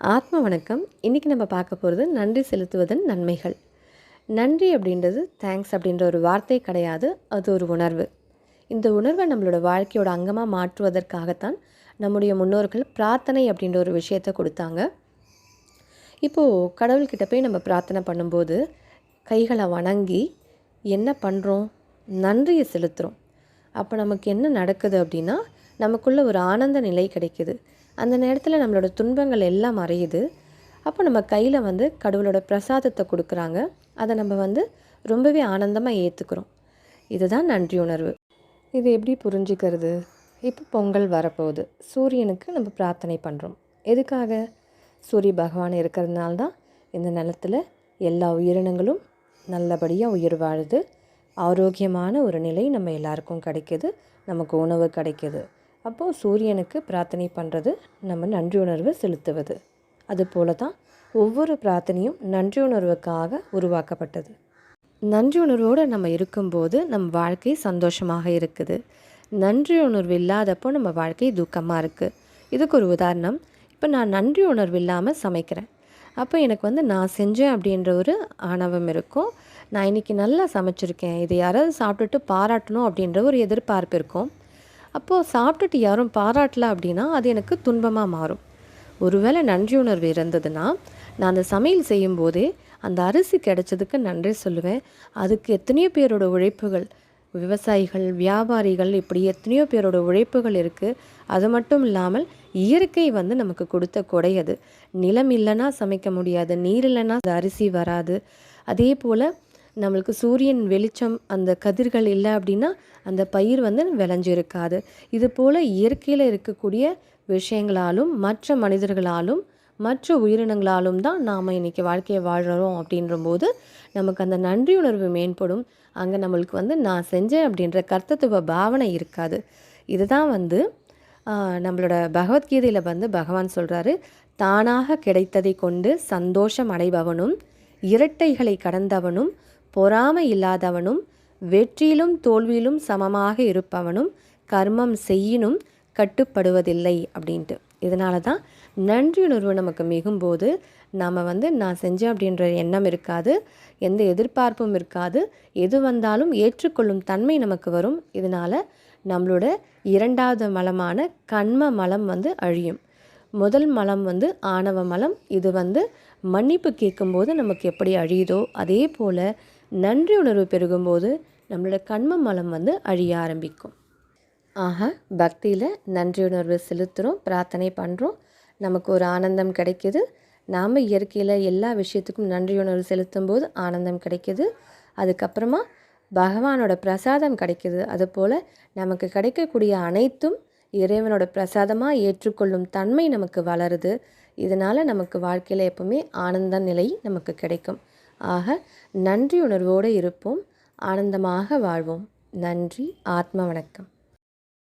ஆத்ம வணக்கம். இன்றைக்கி நம்ம பார்க்க போகிறது நன்றி செலுத்துவதன் நன்மைகள். நன்றி அப்படின்றது தேங்க்ஸ் அப்படின்ற ஒரு வார்த்தை கிடையாது அது ஒரு உணர்வு. இந்த உணர்வை நம்மளோட வாழ்க்கையோட அங்கமாக மாற்றுவதற்காகத்தான் நம்முடைய முன்னோர்கள் பிரார்த்தனை அப்படின்ற ஒரு விஷயத்தை கொடுத்தாங்க. இப்போது கடவுள்கிட்ட போய் நம்ம பிரார்த்தனை பண்ணும்போது கைகளை வணங்கி என்ன பண்ணுறோம் நன்றியை செலுத்துகிறோம் அப்போ நமக்கு என்ன நடக்குது அப்படின்னா நமக்குள்ளே ஒரு ஆனந்த நிலை கிடைக்குது. அந்த நேரத்தில் நம்மளோட துன்பங்கள் எல்லாம் மறையுது அப்போ நம்ம கையில் வந்து கடவுளோட பிரசாதத்தை கொடுக்குறாங்க. அதை நம்ம வந்து ரொம்பவே ஆனந்தமாக ஏற்றுக்கிறோம் இதுதான் நன்றி உணர்வு. இது எப்படி புரிஞ்சுக்கிறது? இப்போ பொங்கல் வரப்போகுது. சூரியனுக்கு நம்ம பிரார்த்தனை பண்ணுறோம் எதுக்காக? சூரிய பகவான் இருக்கிறதுனால தான் இந்த நிலத்தில் எல்லா உயிரினங்களும் நல்லபடியாக உயிர் வாழுது. ஆரோக்கியமான ஒரு நிலை நம்ம எல்லாருக்கும் கிடைக்கிது. நமக்கு உணவு கிடைக்கிது. அப்போது சூரியனுக்கு பிரார்த்தனை பண்ணுறது நம்ம நன்றி உணர்வு செலுத்துவது. அதுபோல தான் ஒவ்வொரு பிரார்த்தனையும் நன்றி உணர்வுக்காக உருவாக்கப்பட்டது. நன்றி உணர்வோடு நம்ம இருக்கும்போது நம் வாழ்க்கை சந்தோஷமாக இருக்குது. நன்றி உணர்வு இல்லாதப்போ நம்ம வாழ்க்கை துக்கமாக இருக்குது இதுக்கு ஒரு உதாரணம். இப்போ நான் நன்றி உணர்வு இல்லாமல் சமைக்கிறேன். அப்போ எனக்கு வந்து நான் செஞ்சேன் அப்படின்ற ஒரு ஆணவம் இருக்கும். நான் இன்றைக்கி நல்லா சமைச்சிருக்கேன். இது யாராவது சாப்பிட்டுட்டு பாராட்டணும் அப்படின்ற ஒரு எதிர்பார்ப்பு இருக்கும். அப்போது சாப்பிட்டுட்டு யாரும் பாராட்டல அப்படின்னா அது எனக்கு துன்பமாக மாறும். ஒருவேளை நன்றியுணர்வு இருந்ததுன்னா நான் அந்த சமையல் செய்யும்போதே அந்த அரிசி கிடைச்சதுக்கு நன்றி சொல்லுவேன். அதுக்கு எத்தனையோ பேரோட உழைப்புகள் விவசாயிகள் வியாபாரிகள் இப்படி எத்தனையோ பேரோட உழைப்புகள் இருக்குது அது மட்டும் இல்லாமல் இயற்கை வந்து நமக்கு கொடுத்த கொடை அது. நிலம் இல்லைன்னா சமைக்க முடியாது நீர் இல்லைன்னா அரிசி வராது. அதே போல் நம்மளுக்கு சூரியன் வெளிச்சம் அந்த கதிர்கள் இல்லை அப்படின்னா அந்த பயிர் வந்து விளைஞ்சிருக்காது. இது போல் இயற்கையில் இருக்கக்கூடிய விஷயங்களாலும் மற்ற மனிதர்களாலும் மற்ற உயிரினங்களாலும் தான் நாம் இன்றைக்கி வாழ்க்கையை வாழ்கிறோம் அப்படின்றபோது நமக்கு அந்த நன்றி உணர்வு மேம்படும். அங்கே நம்மளுக்கு வந்து நான் செஞ்சேன் அப்படின்ற கர்த்தத்துவ பாவனை இருக்காது. இதுதான் வந்து நம்மளோட பகவத்கீதையில் வந்து பகவான் சொல்கிறாரு தானாக கிடைத்ததை கொண்டு சந்தோஷம் அடைபவனும் இரட்டைகளை கடந்தவனும் பொறாமை இல்லாதவனும் வெற்றியிலும் தோல்வியிலும் சமமாக இருப்பவனும் கர்மம் செய்யினும் கட்டுப்படுவதில்லை அப்படின்ட்டு. இதனால தான் நன்றியுணர்வு நமக்கு மிகும்போது நாம் வந்து நான் செஞ்சேன் அப்படின்ற எண்ணம் இருக்காது எந்த எதிர்பார்ப்பும் இருக்காது எது வந்தாலும் ஏற்றுக்கொள்ளும் தன்மை நமக்கு வரும். இதனால் நம்மளோட இரண்டாவது மலமான கண்ம மலம் வந்து அழியும். முதல் மலம் வந்து ஆணவ மலம். இது வந்து மன்னிப்பு கேட்கும்போது நமக்கு எப்படி அழியுதோ அதே போல் நன்றி உணர்வு பெருகும்போது நம்மளோட கண்ம மலம் வந்து அழிய ஆரம்பிக்கும். ஆக பக்தியில் நன்றி உணர்வு செலுத்துகிறோம் பிரார்த்தனை பண்ணுறோம் நமக்கு ஒரு ஆனந்தம் கிடைக்கிது. நாம் இயற்கையில் எல்லா விஷயத்துக்கும் நன்றி உணர்வு செலுத்தும் போது ஆனந்தம் கிடைக்கிது. அதுக்கப்புறமா பகவானோட பிரசாதம் கிடைக்கிது. அதுபோல் நமக்கு கிடைக்கக்கூடிய அனைத்தும் இறைவனோட பிரசாதமாக ஏற்றுக்கொள்ளும் தன்மை நமக்கு வளருது. இதனால் நமக்கு வாழ்க்கையில் எப்பவுமே ஆனந்த நிலை நமக்கு கிடைக்கும். ஆக நன்றி உணர்வோடு இருப்போம். ஆனந்தமாக வாழ்வோம். நன்றி. ஆத்ம வணக்கம்.